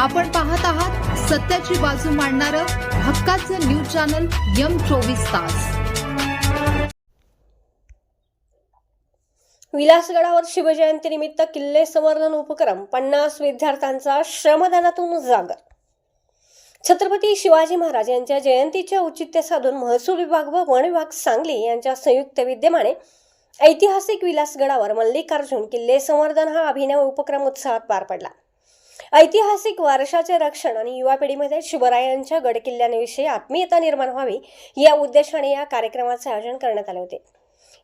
आपण पाहत आहात सत्याची बाजू मांडणारं हक्काचं न्यूज चॅनल यम चोवीस तास. विलासगडावर शिवजयंतीनिमित्त किल्ले संवर्धन उपक्रम पन्नास विद्यार्थ्यांचा श्रमदानातून जागर. छत्रपती शिवाजी महाराज यांच्या जयंतीचे औचित्य साधून महसूल विभाग व वन विभाग सांगली यांच्या संयुक्त विद्यमाने ऐतिहासिक विलासगडावर मल्लिकार्जुन किल्ले संवर्धन हा अभिनव उपक्रम उत्साहात पार पडला. ऐतिहासिक वारशाचे रक्षण आणि युवा पिढीमध्ये शिवरायांच्या गडकिल्ल्यांविषयी आत्मीयता निर्माण व्हावी या उद्देशाने या कार्यक्रमाचे आयोजन करण्यात आले होते.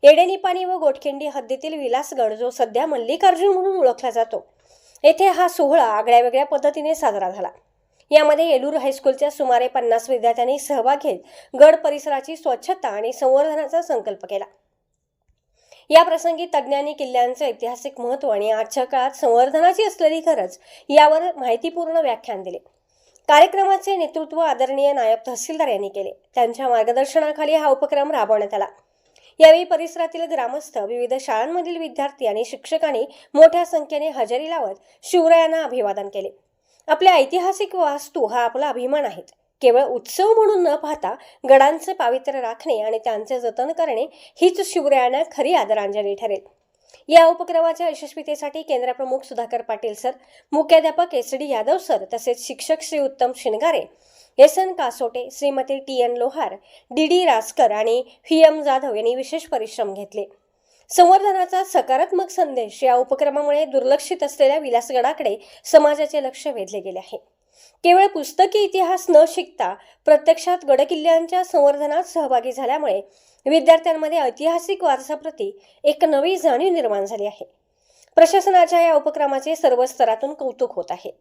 एडेनिपाणी व गोटखिंडी हद्दीतील विलासगड जो सध्या मल्लिकार्जुन म्हणून ओळखला जातो येथे हा सोहळा आगळ्या वेगळ्या पद्धतीने साजरा झाला. यामध्ये येलूर हायस्कूलच्या सुमारे पन्नास विद्यार्थ्यांनी सहभाग घेत गड परिसराची स्वच्छता आणि संवर्धनाचा संकल्प केला. या प्रसंगी तज्ज्ञांनी किल्ल्यांचं ऐतिहासिक महत्त्व आणि आजच्या काळात संवर्धनाची असलेली गरज यावर माहितीपूर्ण व्याख्यान दिले. कार्यक्रमाचे नेतृत्व आदरणीय नायब तहसीलदार यांनी केले. त्यांच्या मार्गदर्शनाखाली हा उपक्रम राबवण्यात आला. यावेळी परिसरातील ग्रामस्थ विविध शाळांमधील विद्यार्थी आणि शिक्षकांनी मोठ्या संख्येने हजेरी लावत शिवरायांना अभिवादन केले. आपल्या ऐतिहासिक वास्तू हा आपला अभिमान आहे. केवळ उत्सव म्हणून न पाहता गडांचे पावित्र्य राखणे आणि त्यांचे जतन करणे हीच शिवरायांना खरी आदरांजली ठरेल. या उपक्रमाच्या यशस्वीतेसाठी केंद्रप्रमुख सुधाकर पाटील सर मुख्याध्यापक एस डी यादव सर तसेच शिक्षक Shri Uttam Shingare S N Kasote Shrimati T N Lohar D D Raskar आणि व्ही एम जाधव यांनी विशेष परिश्रम घेतले. संवर्धनाचा सकारात्मक संदेश या उपक्रमामुळे दुर्लक्षित असलेल्या विलासगडाकडे समाजाचे लक्ष वेधले गेले आहे. केवळ पुस्तकी इतिहास न शिकता प्रत्यक्षात गडकिल्ल्यांच्या संवर्धनात सहभागी झाल्यामुळे विद्यार्थ्यांमध्ये ऐतिहासिक वारसाप्रती एक नवी जाणीव निर्माण झाली आहे. प्रशासनाच्या या उपक्रमाचे सर्व स्तरातून कौतुक होत आहे.